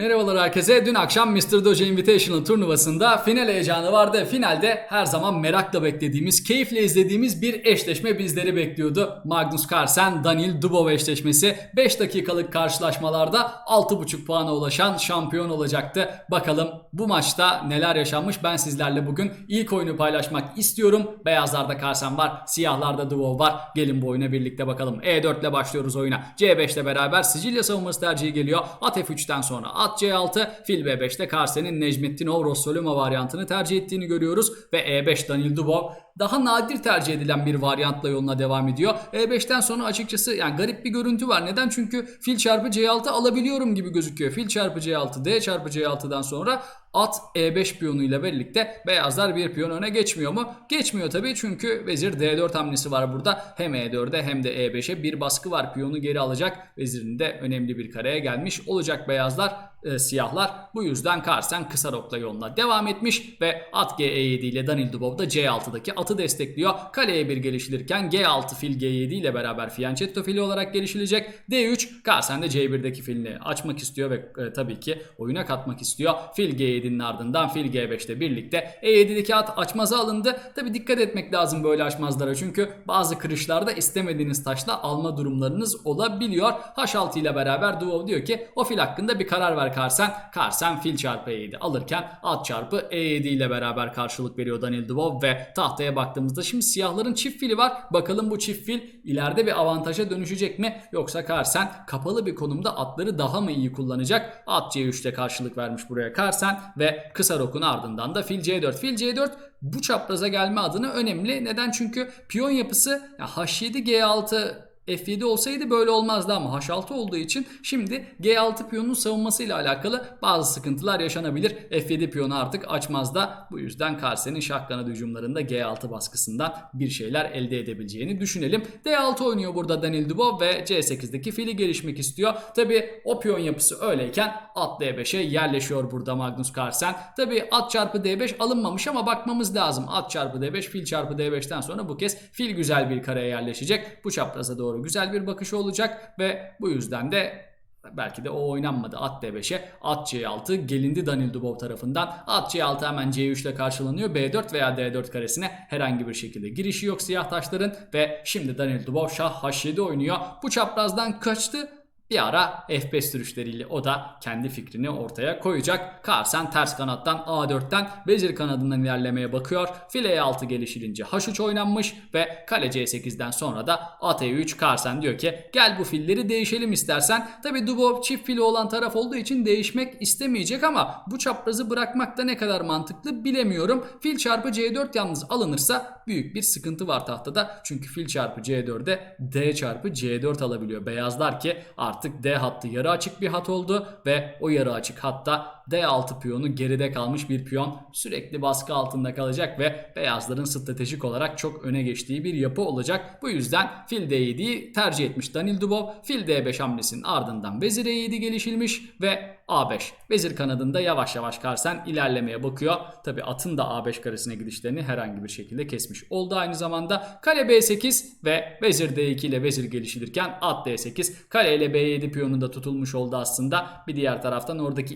Merhabalar herkese. Dün akşam Mr. Dojo Invitational turnuvasında final heyecanı vardı. Finalde her zaman merakla beklediğimiz, keyifle izlediğimiz bir eşleşme bizleri bekliyordu. Magnus Carlsen, Daniil Dubov eşleşmesi 5 dakikalık karşılaşmalarda 6.5 puana ulaşan şampiyon olacaktı. Bakalım bu maçta neler yaşanmış ben sizlerle bugün ilk oyunu paylaşmak istiyorum. Beyazlarda Carlsen var, siyahlarda Dubov var. Gelin bu oyuna birlikte bakalım. E4 ile başlıyoruz oyuna. C5 ile beraber Sicilya savunması tercihi geliyor. At F3'ten sonra at C6, fil B5'te Carlsen'in Necmettinov Rossolima varyantını tercih ettiğini görüyoruz. Ve E5 Daniil Dubov daha nadir tercih edilen bir varyantla yoluna devam ediyor. E5'ten sonra açıkçası yani garip bir görüntü var. Neden? Çünkü fil çarpı C6 alabiliyorum gibi gözüküyor. Fil çarpı C6, D çarpı C6'dan sonra at E5 piyonuyla birlikte beyazlar bir piyon öne geçmiyor mu? Geçmiyor tabii çünkü vezir D4 hamlesi var burada. Hem E4'e hem de E5'e bir baskı var. Piyonu geri alacak. Vezirin de önemli bir kareye gelmiş olacak beyazlar e, siyahlar. Bu yüzden Carlsen kısa rokla yoluna devam etmiş ve at G E7 ile Danil Dubov da C6'daki atı destekliyor. Kaleye bir gelişilirken G6 fil G7 ile beraber Fianchetto fili olarak gelişilecek. D3 Carlsen de C1'deki filini açmak istiyor ve e, tabii ki oyuna katmak istiyor. Fil G7'nin ardından fil G5'te birlikte E7'deki at açmaza alındı. Tabii dikkat etmek lazım böyle açmazlara çünkü bazı kırışlarda istemediğiniz taşla alma durumlarınız olabiliyor. H6 ile beraber Dubov diyor ki o fil hakkında bir karar ver Carlsen. Carlsen fil çarpı E7 alırken at çarpı E7 ile beraber karşılık veriyor Daniil Dubov ve tahtaya baktığımızda şimdi siyahların çift fili var. Bakalım bu çift fil ileride bir avantaja dönüşecek mi? Yoksa Carlsen kapalı bir konumda atları daha mı iyi kullanacak? At C3'te karşılık vermiş buraya Carlsen ve kısa rokun ardından da fil C4. Fil C4 bu çapraza gelme adına önemli. Neden? Çünkü piyon yapısı ya H7 G6 F7 olsaydı böyle olmazdı ama H6 olduğu için şimdi G6 piyonun savunmasıyla alakalı bazı sıkıntılar yaşanabilir. F7 piyonu artık açmazda. Bu yüzden Carlsen'in şah kanadı hücumlarında G6 baskısından bir şeyler elde edebileceğini düşünelim. D6 oynuyor burada Danil Dubov ve C8'deki fili gelişmek istiyor. Tabi o piyon yapısı öyleyken at D5'e yerleşiyor burada Magnus Carlsen. Tabi at çarpı D5 alınmamış ama bakmamız lazım. At çarpı D5 fil çarpı D5'ten sonra bu kez fil güzel bir kareye yerleşecek. Bu çapraza doğru güzel bir bakışı olacak ve bu yüzden de Belki de o oynanmadı. At D5'e, at C6 gelindi Danil Dubov tarafından. At C6 hemen C3 ile karşılanıyor. B4 veya D4 karesine herhangi bir şekilde girişi yok siyah taşların. Ve şimdi Danil Dubov şah H7 oynuyor. Bu çaprazdan kaçtı. Bir ara F5 sürüşleriyle o da kendi fikrini ortaya koyacak. Carlsen ters kanattan A4'ten vezir kanadından ilerlemeye bakıyor. File E6 gelişilince H3 oynanmış ve kale C8'den sonra da at E3 Carlsen diyor ki gel bu filleri değişelim istersen. Tabi Dubov çift fili olan taraf olduğu için değişmek istemeyecek ama bu çaprazı bırakmak da ne kadar mantıklı bilemiyorum. Fil çarpı C4 yalnız alınırsa büyük bir sıkıntı var tahtada. Çünkü fil çarpı C4'e D çarpı C4 alabiliyor. Beyazlar ki artık artık D hattı yarı açık bir hat oldu ve o yarı açık hatta D6 piyonu geride kalmış bir piyon sürekli baskı altında kalacak ve beyazların stratejik olarak çok öne geçtiği bir yapı olacak. Bu yüzden fil D7'yi tercih etmiş Danil Dubov. Fil D5 hamlesinin ardından vezir E7 gelişilmiş ve A5. Vezir kanadında yavaş yavaş Carlsen ilerlemeye bakıyor. Tabi atın da A5 karesine gidişlerini herhangi bir şekilde kesmiş oldu aynı zamanda. Kale B8 ve vezir D2 ile vezir gelişilirken at D8 kale ile B7 piyonu tutulmuş oldu aslında. Bir diğer taraftan oradaki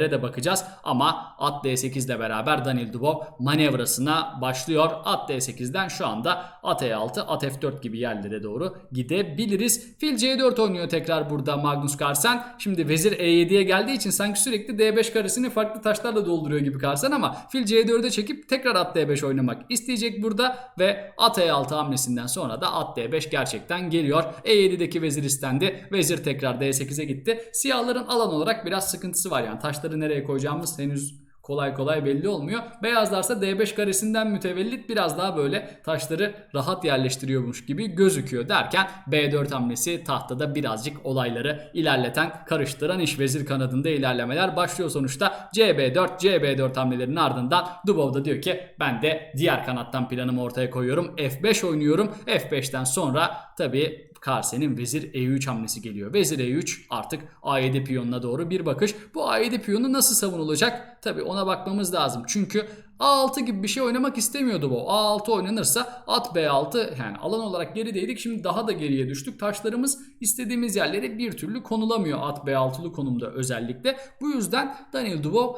ilerlemelere de bakacağız. Ama at D8 ile beraber Danil Dubov manevrasına başlıyor. At D8'den şu anda at E6, at F4 gibi yerlere doğru gidebiliriz. Fil C4 oynuyor tekrar burada Magnus Carlsen. Şimdi vezir E7'ye geldiği için sanki sürekli D5 karesini farklı taşlarla dolduruyor gibi Carlsen ama fil C4'e çekip tekrar at D5 oynamak isteyecek burada ve at E6 hamlesinden sonra da at D5 gerçekten geliyor. E7'deki vezir istendi. Vezir tekrar D8'e gitti. Siyahların alan olarak biraz sıkıntısı var yani taşları nereye koyacağımız henüz kolay kolay belli olmuyor. Beyazlarsa D5 karesinden mütevellit biraz daha böyle taşları rahat yerleştiriyormuş gibi gözüküyor derken B4 hamlesi tahtada birazcık olayları ilerleten, karıştıran iş vezir kanadında ilerlemeler başlıyor sonuçta. CB4, CB4 hamlelerinin ardından Dubov da diyor ki ben de diğer kanattan planımı ortaya koyuyorum. F5 oynuyorum. F5'ten sonra tabii Karsen'in vezir E3 hamlesi geliyor. Vezir E3 artık A7 piyonuna doğru bir bakış. Bu A7 piyonu nasıl savunulacak? Tabi ona bakmamız lazım. Çünkü A6 gibi bir şey oynamak istemiyordu bu. A6 oynanırsa at B6 yani alan olarak gerideydik. Şimdi daha da geriye düştük. Taşlarımız istediğimiz yerlere bir türlü konulamıyor at B6'lı konumda özellikle. Bu yüzden Daniel Dubov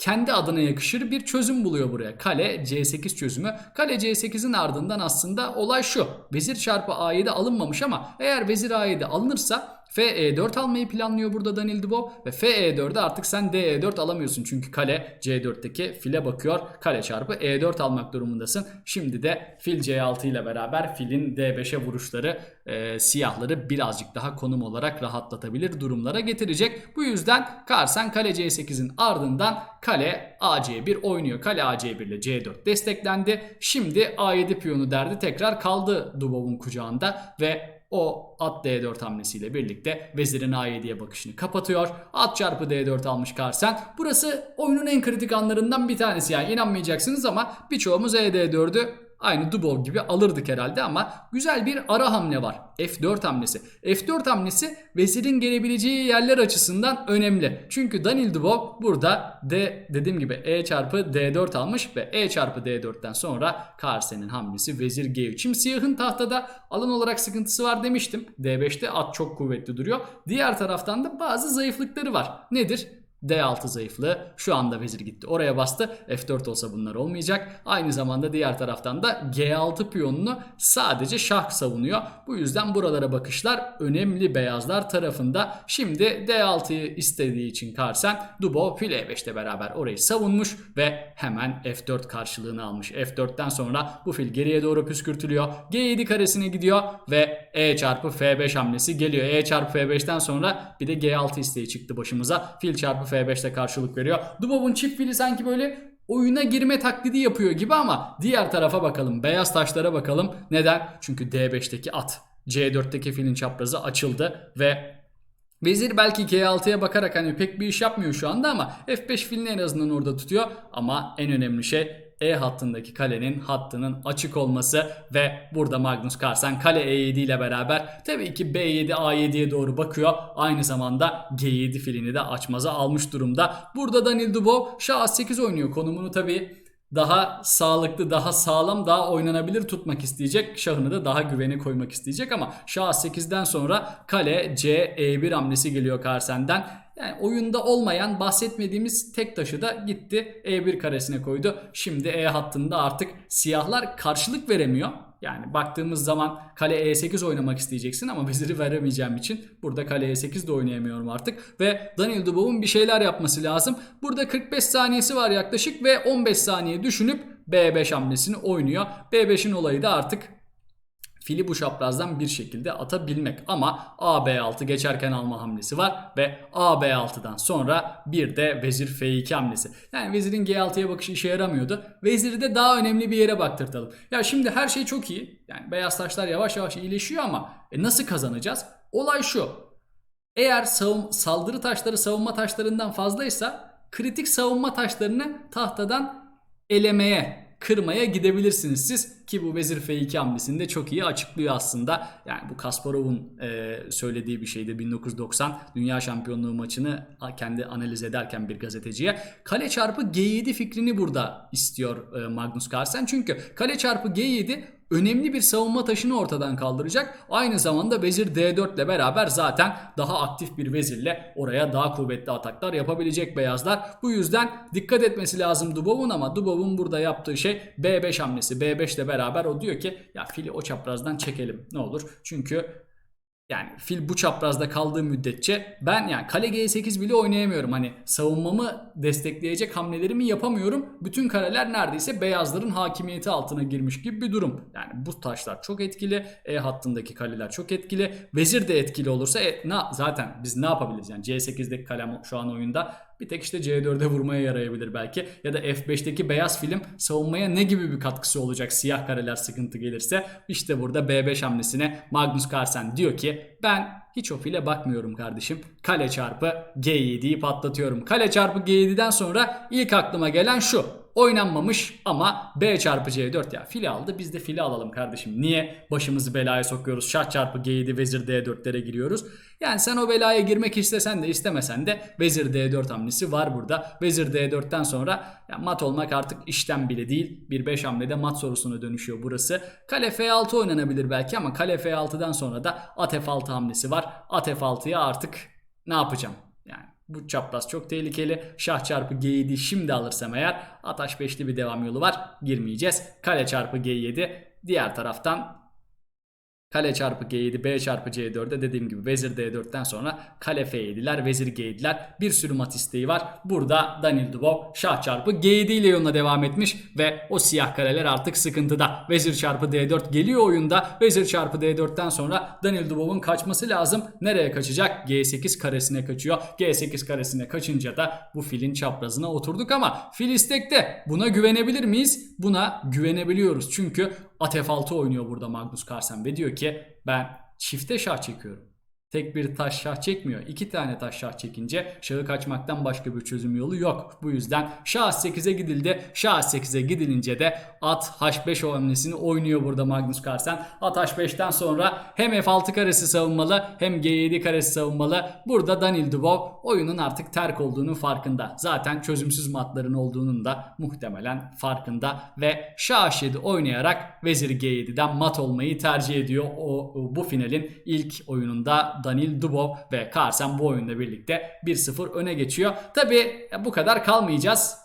kendi adına yakışır bir çözüm buluyor buraya. Kale C8 çözümü. Kale C8'in ardından aslında olay şu. Vezir çarpı A7 alınmamış ama eğer vezir A7 alınırsa FE4 almayı planlıyor burada Danil Dubov ve FE4'de artık sen DE4 alamıyorsun çünkü kale C4'teki file bakıyor. Kale çarpı E4 almak durumundasın. Şimdi de fil C6 ile beraber filin D5'e vuruşları e, siyahları birazcık daha konum olarak rahatlatabilir durumlara getirecek. Bu yüzden Karsen kale C8'in ardından kale AC1 oynuyor. Kale AC1 ile C4 desteklendi. Şimdi A7 piyonu derdi tekrar kaldı Dubov'un kucağında ve o at D4 hamlesiyle birlikte vezirin A7'ye bakışını kapatıyor. At çarpı D4 almış Karsen. Burası oyunun en kritik anlarından bir tanesi yani inanmayacaksınız ama birçoğumuz ED4'ü aynı Dubov gibi alırdık herhalde ama güzel bir ara hamle var. F4 hamlesi. F4 hamlesi vezirin gelebileceği yerler açısından önemli. Çünkü Danil Dubov burada D dediğim gibi E çarpı D4 almış ve E çarpı D4'ten sonra Karsen'in hamlesi vezir G3. Şimdi siyahın tahtada alan olarak sıkıntısı var demiştim. D5'te at çok kuvvetli duruyor. Diğer taraftan da bazı zayıflıkları var. Nedir? D6 zayıflığı şu anda vezir gitti oraya bastı. F4 olsa bunlar olmayacak. Aynı zamanda diğer taraftan da G6 piyonunu sadece şah savunuyor. Bu yüzden buralara bakışlar önemli beyazlar tarafında. Şimdi D6'yı istediği için Karsen Dubov fil E5'te beraber orayı savunmuş ve hemen F4 karşılığını almış. F4'ten sonra bu fil geriye doğru püskürtülüyor. G7 karesine gidiyor ve E çarpı F5 hamlesi geliyor. E çarpı F5'ten sonra bir de G6 isteği çıktı başımıza. Fil çarpı F5'te karşılık veriyor. Dubov'un çift fili sanki böyle oyuna girme taklidi yapıyor gibi ama diğer tarafa bakalım. Beyaz taşlara bakalım. Neden? Çünkü D5'teki at. C4'teki filin çaprazı açıldı ve Vezir belki G6'ya bakarak hani pek bir iş yapmıyor şu anda ama F5 filini en azından orada tutuyor. Ama en önemli şey e hattındaki kalenin hattının açık olması ve burada Magnus Carlsen kale E7 ile beraber tabii ki B7 A7'ye doğru bakıyor. Aynı zamanda G7 filini de açmaza almış durumda. Burada Danil Dubov Şah 8 oynuyor. Konumunu tabii daha sağlıklı, daha sağlam, daha oynanabilir tutmak isteyecek. Şahını da daha güvene koymak isteyecek ama Şah 8'den sonra kale C E1 hamlesi geliyor Carlsen'den. Yani oyunda olmayan bahsetmediğimiz tek taşı da gitti E1 karesine koydu. Şimdi E hattında artık siyahlar karşılık veremiyor. Yani baktığımız zaman kale E8 oynamak isteyeceksin ama veziri veremeyeceğim için burada kale E8 de oynayamıyorum artık. Ve Daniel Dubov'un bir şeyler yapması lazım. Burada 45 saniyesi var yaklaşık ve 15 saniye düşünüp B5 hamlesini oynuyor. B5'in olayı da artık fili bu çaprazdan bir şekilde atabilmek. Ama AB6 geçerken alma hamlesi var ve AB6'dan sonra bir de vezir F2 hamlesi. Yani vezirin G6'ya bakışı işe yaramıyordu. Veziri de daha önemli bir yere baktırtalım. Ya şimdi her şey çok iyi. Yani beyaz taşlar yavaş yavaş iyileşiyor ama e nasıl kazanacağız? Olay şu. Eğer savun, saldırı taşları savunma taşlarından fazlaysa kritik savunma taşlarını tahtadan elemeye kırmaya gidebilirsiniz siz ki bu vezir F2 hamlesini de çok iyi açıklıyor aslında. Yani bu Kasparov'un e, söylediği bir şeydi 1990 Dünya Şampiyonluğu maçını kendi analiz ederken bir gazeteciye kale çarpı G7 fikrini burada istiyor e, Magnus Carlsen. Çünkü kale çarpı G7 önemli bir savunma taşını ortadan kaldıracak. Aynı zamanda vezir D4 ile beraber zaten daha aktif bir vezirle oraya daha kuvvetli ataklar yapabilecek beyazlar. Bu yüzden dikkat etmesi lazım Dubov'un ama Dubov'un burada yaptığı şey B5 hamlesi. B5 ile beraber o diyor ki ya fili o çaprazdan çekelim ne olur. Çünkü yani fil bu çaprazda kaldığı müddetçe ben yani kale G8 bile oynayamıyorum. Hani savunmamı destekleyecek hamlelerimi yapamıyorum. Bütün kareler neredeyse beyazların hakimiyeti altına girmiş gibi bir durum. Yani bu taşlar çok etkili. E hattındaki kaleler çok etkili. Vezir de etkili olursa e, na, zaten biz ne yapabiliriz? Yani C8'deki kalem şu an oyunda bir tek işte C4'e vurmaya yarayabilir belki. Ya da F5'teki beyaz film savunmaya ne gibi bir katkısı olacak siyah kareler sıkıntı gelirse. İşte burada B5 hamlesine Magnus Carlsen diyor ki ben hiç o file bakmıyorum kardeşim. Kale çarpı G7'yi patlatıyorum. Kale çarpı G7'den sonra ilk aklıma gelen şu. Oynanmamış ama B çarpı C4 ya fili aldı biz de fili alalım kardeşim. Niye başımızı belaya sokuyoruz şah çarpı G7 vezir D4'lere giriyoruz. Yani sen o belaya girmek istesen de istemesen de vezir D4 hamlesi var burada. Vezir D4'ten sonra ya mat olmak artık işten bile değil. Bir 5 hamlede mat sorusuna dönüşüyor burası. Kale F6 oynanabilir belki ama kale F6'dan sonra da at F6 hamlesi var. At F6'ya artık ne yapacağım? Yani bu çapraz çok tehlikeli. Şah çarpı G7 şimdi alırsam eğer at H5'li bir devam yolu var. Girmeyeceğiz. Kale çarpı G7 diğer taraftan Kale çarpı G7, B çarpı C4'de dediğim gibi vezir D4'ten sonra kale F7'ler, vezir G7'ler bir sürü mat isteği var. Burada Daniel Dubov şah çarpı G7 ile yoluna devam etmiş ve o siyah kareler artık sıkıntıda. Vezir çarpı D4 geliyor oyunda. Vezir çarpı D4'ten sonra Daniel Dubov'un kaçması lazım. Nereye kaçacak? G8 karesine kaçıyor. G8 karesine kaçınca da bu filin çaprazına oturduk ama fil istekte. Buna güvenebilir miyiz? Buna güvenebiliyoruz. Çünkü at F6 oynuyor burada Magnus Carlsen ve diyor ki ben çifte şah çekiyorum. Tek bir taş şah çekmiyor. İki tane taş şah çekince şahı kaçmaktan başka bir çözüm yolu yok. Bu yüzden şah 8'e gidildi. Şah 8'e gidilince de at H5 hamlesini oynuyor burada Magnus Carlsen. At H5'ten sonra hem F6 karesi savunmalı hem G7 karesi savunmalı. Burada Daniel Dubov oyunun artık terk olduğunun farkında. Zaten çözümsüz matların olduğunun da muhtemelen farkında ve Şah H7 oynayarak Vezir G7'den mat olmayı tercih ediyor. O bu finalin ilk oyununda Daniil Dubov ve Carlsen bu oyunda birlikte 1-0 öne geçiyor. Tabi bu kadar kalmayacağız.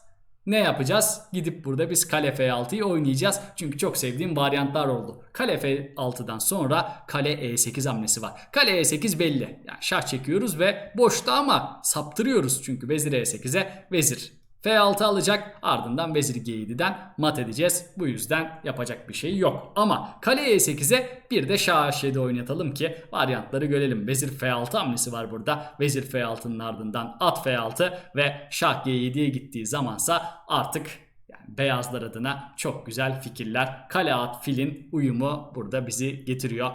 Ne yapacağız? Gidip burada biz kale F6'yı oynayacağız. Çünkü çok sevdiğim varyantlar oldu. Kale F6'dan sonra kale E8 hamlesi var. Kale E8 belli. Yani şah çekiyoruz ve boşta ama saptırıyoruz. Çünkü vezir E8'e vezir F6 alacak ardından vezir G7'den mat edeceğiz. Bu yüzden yapacak bir şey yok. Ama kale E8'e bir de şah H7 oynatalım ki varyantları görelim. Vezir F6 hamlesi var burada. Vezir F6'nın ardından at F6 ve şah G7'ye gittiği zamansa artık yani beyazlar adına çok güzel fikirler. Kale at filin uyumu burada bizi getiriyor.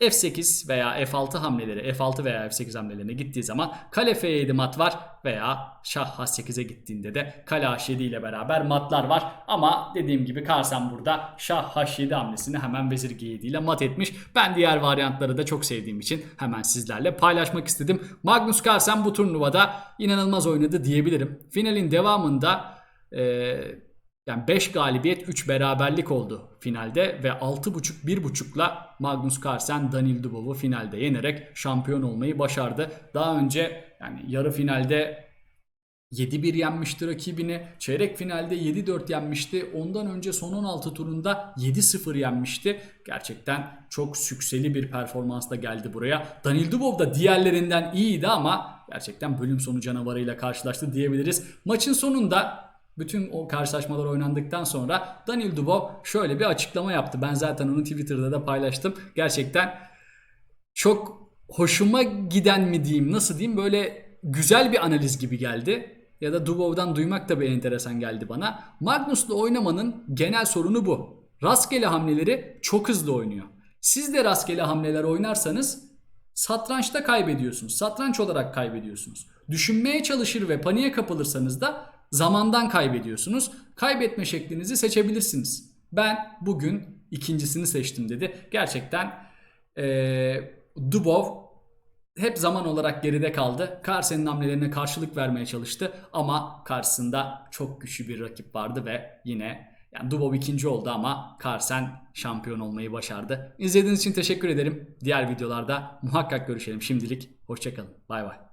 F8 veya F6 hamleleri, F6 veya F8 hamlelerine gittiği zaman kale F7 mat var veya şah H8'e gittiğinde de kale H7 ile beraber matlar var. Ama dediğim gibi Carlsen burada şah H7 hamlesini hemen vezir G7 ile mat etmiş. Ben diğer varyantları da çok sevdiğim için hemen sizlerle paylaşmak istedim. Magnus Carlsen bu turnuvada inanılmaz oynadı diyebilirim. Finalin devamında eee yani 5 galibiyet 3 beraberlik oldu finalde ve 6.5 1.5'la Magnus Carlsen Daniil Dubov'u finalde yenerek şampiyon olmayı başardı. Daha önce yani yarı finalde 7-1 yenmişti rakibini. Çeyrek finalde 7-4 yenmişti. Ondan önce son 16 turunda 7-0 yenmişti. Gerçekten çok sükseli bir performansla geldi buraya. Daniil Dubov da diğerlerinden iyiydi ama gerçekten bölüm sonu canavarıyla karşılaştı diyebiliriz. Maçın sonunda bütün o karşılaşmalar oynandıktan sonra Daniel Dubov şöyle bir açıklama yaptı. Ben zaten onu Twitter'da da paylaştım. Gerçekten çok hoşuma giden mi diyeyim nasıl diyeyim böyle güzel bir analiz gibi geldi. Ya da Dubov'dan duymak da bir enteresan geldi bana. Magnus'la oynamanın genel sorunu bu. Rastgele hamleleri çok hızlı oynuyor. Siz de rastgele hamleler oynarsanız satrançta kaybediyorsunuz. Satranç olarak kaybediyorsunuz. Düşünmeye çalışır ve paniğe kapılırsanız da zamandan kaybediyorsunuz. Kaybetme şeklinizi seçebilirsiniz. Ben bugün ikincisini seçtim dedi. Gerçekten ee, Dubov hep zaman olarak geride kaldı. Carlsen'in hamlelerine karşılık vermeye çalıştı ama karşısında çok güçlü bir rakip vardı ve yine yani Dubov ikinci oldu ama Carlsen şampiyon olmayı başardı. İzlediğiniz için teşekkür ederim. Diğer videolarda muhakkak görüşelim. Şimdilik hoşçakalın. Bay bay.